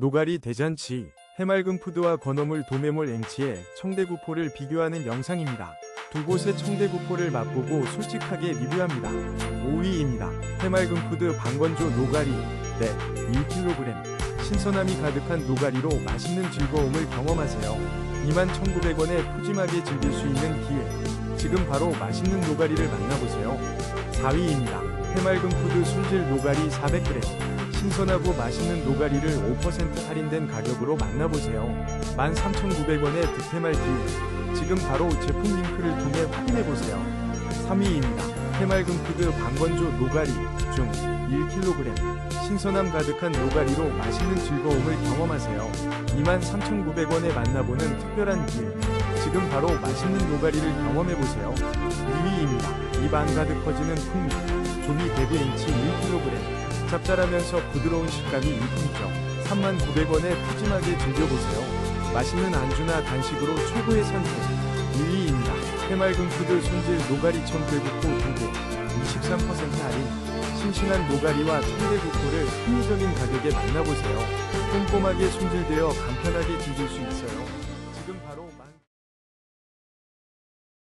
노가리 대잔치, 해맑은 푸드와 건어물 도매몰 앵치의 청대구포를 비교하는 영상입니다. 두 곳의 청대구포를 맛보고 솔직하게 리뷰합니다. 5위입니다. 해맑은 푸드 방건조 노가리, 네, 1kg. 신선함이 가득한 노가리로 맛있는 즐거움을 경험하세요. 21,900원에 푸짐하게 즐길 수 있는 기회. 지금 바로 맛있는 노가리를 만나보세요. 4위입니다. 해맑은 푸드 손질 노가리 400g. 신선하고 맛있는 노가리를 5% 할인된 가격으로 만나보세요. 13,900원의 득템할 기회. 지금 바로 제품 링크를 통해 확인해보세요. 3위입니다. 해맑은 푸드 방건조 노가리 중 1kg. 신선함 가득한 노가리로 맛있는 즐거움을 경험하세요. 23,900원에 만나보는 특별한 기회. 지금 바로 맛있는 노가리를 경험해보세요. 2위입니다. 입안 가득 퍼지는 풍미. 조미 데뷔 인치 1kg. 짭짤하면서 부드러운 식감이 일품이죠. 39,900원에 푸짐하게 즐겨보세요. 맛있는 안주나 간식으로 최고의 선택. 1위입니다. 해맑은 푸드 손질 노가리 청대국포 2개. 23% 할인. 싱싱한 노가리와 청대국포를 합리적인 가격에 만나보세요. 꼼꼼하게 손질되어 간편하게 즐길 수 있어요.